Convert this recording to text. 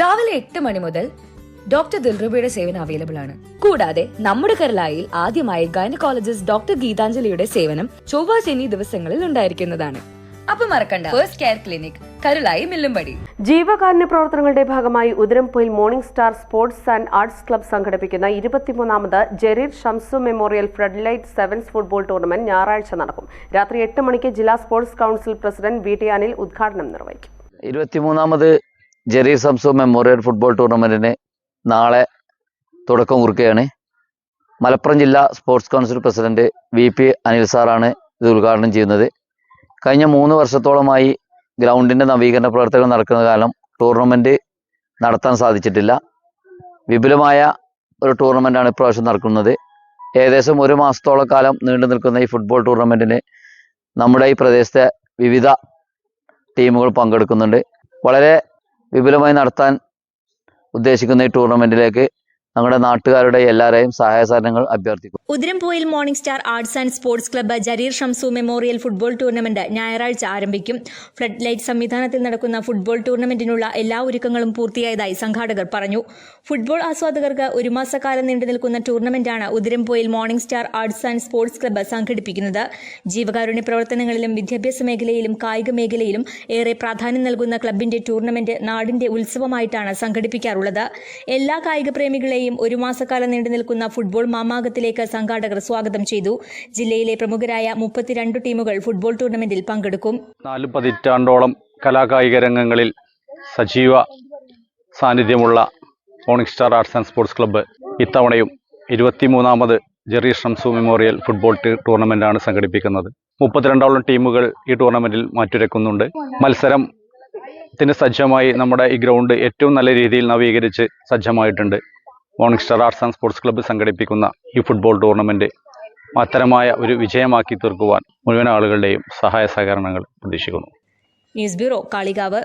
രാവിലെ എട്ട് മണി മുതൽ ഡോക്ടർ ദിൽറുബയുടെ സേവനം അവൈലബിൾ ആണ്. കൂടാതെ നമ്മുടെ കരലായിൽ ആദ്യമായി ഗൈനക്കോളജിസ്റ്റ് ഡോക്ടർ ഗീതാഞ്ജലിയുടെ സേവനം ചൊവ്വ ശനി ദിവസങ്ങളിൽ ഉണ്ടായിരിക്കുന്നതാണ്. അപ്പൊ മറക്കണ്ട. First care clinic Karulai Millumpadi. ജീവകാരുണ്യ പ്രവർത്തനങ്ങളുടെ ഭാഗമായി Udarampoyil morning star sports and arts club സംഘടിപ്പിക്കുന്ന ഇരുപത്തിമൂന്നാമത് Jareer Shamsu memorial flood light sevens football tournament ഞായറാഴ്ച നടക്കും. രാത്രി എട്ട് മണിക്ക് ജില്ലാ sports council president V T Anil ഉദ്ഘാടനം നിർവഹിക്കും. ഇരുപത്തിമൂന്നാമത് ജെറി സംസു മെമ്മോറിയൽ ഫുട്ബോൾ ടൂർണമെന്റിന് നാളെ തുടക്കം കുറിക്കുകയാണ്. മലപ്പുറം ജില്ലാ sports council president V P Anil സാറാണ് ഇത് ഉദ്ഘാടനം ചെയ്യുന്നത്. കഴിഞ്ഞ മൂന്ന് വർഷത്തോളമായി ഗ്രൗണ്ടിന്റെ നവീകരണ പ്രവർത്തനങ്ങൾ നടക്കുന്ന കാലം ടൂർണമെന്റ് നടത്താൻ സാധിച്ചിട്ടില്ല. വിപുലമായ ഒരു ടൂർണമെന്റാണ് ഇപ്രാവശ്യം നടക്കുന്നത്. ഏകദേശം ഒരു മാസത്തോളം കാലം നീണ്ടു നിൽക്കുന്ന ഈ ഫുട്ബോൾ ടൂർണമെന്റിന് നമ്മുടെ ഈ പ്രദേശത്തെ വിവിധ ടീമുകൾ പങ്കെടുക്കുന്നുണ്ട്. വളരെ വിപുലമായി നടത്താൻ ഉദ്ദേശിക്കുന്ന ഈ ടൂർണമെന്റിലേക്ക് നമ്മുടെ നാട്ടുകാരുടെ എല്ലാവരെയും സഹായ സഹകരണങ്ങൾ അഭ്യർത്ഥിക്കും Udarampoyil morning star arts and sports club Jareer Shamsu memorial football tournament ഞായറാഴ്ച ആരംഭിക്കും. ഫ്ലഡ് ലൈറ്റ് സംവിധാനത്തിൽ നടക്കുന്ന ഫുട്ബോൾ ടൂർണമെന്റിനുള്ള എല്ലാ ഒരുക്കങ്ങളും പൂർത്തിയായതായി സംഘാടകർ പറഞ്ഞു. ഫുട്ബോൾ ആസ്വാദകർക്ക് ഒരു മാസക്കാലം നീണ്ടു നിൽക്കുന്ന ടൂർണമെന്റാണ് Udarampoyil morning star arts and sports club സംഘടിപ്പിക്കുന്നത്. ജീവകാരുണ്യ പ്രവർത്തനങ്ങളിലും വിദ്യാഭ്യാസ മേഖലയിലും കായിക മേഖലയിലും ഏറെ പ്രാധാന്യം നൽകുന്ന ക്ലബിന്റെ ടൂർണമെന്റ് നാടിന്റെ ഉത്സവമായിട്ടാണ് സംഘടിപ്പിക്കാറുള്ളത്. എല്ലാ കായിക പ്രേമികളെയും ഒരു മാസക്കാലം നീണ്ടു നിൽക്കുന്ന ഫുട്ബോൾ മാമാകത്തിലേക്ക് സംഘാടകർ സ്വാഗതം ചെയ്തു. ജില്ലയിലെ പ്രമുഖരായ മുപ്പത്തിരണ്ട് ടീമുകൾ ഫുട്ബോൾ ടൂർണമെന്റിൽ പങ്കെടുക്കും. നാല് പതിറ്റാണ്ടോളം കലാകായിക രംഗങ്ങളിൽ സജീവ സാന്നിധ്യമുള്ള morning star arts and sports club ഇത്തവണയും ഇരുപത്തിമൂന്നാമത് ജെറി ഷംസു മെമ്മോറിയൽ ഫുട്ബോൾ ടൂർണമെന്റാണ് സംഘടിപ്പിക്കുന്നത്. മുപ്പത്തിരണ്ടോളം ടീമുകൾ ഈ ടൂർണമെന്റിൽ മാറ്റുരക്കുന്നുണ്ട്. മത്സരം ത്തിന് സജ്ജമായി നമ്മുടെ ഈ ഗ്രൗണ്ട് ഏറ്റവും നല്ല രീതിയിൽ നവീകരിച്ച് സജ്ജമായിട്ടുണ്ട്. Morning star arts and sports club സംഘടിപ്പിക്കുന്ന ഈ ഫുട്ബോൾ ടൂർണമെന്റ് മഹത്തരമായ ഒരു വിജയമാക്കി തീർക്കുവാൻ മുഴുവൻ ആളുകളുടെയും സഹായ സഹകരണങ്ങൾ പ്രതീക്ഷിക്കുന്നു. News bureau Kalikavu.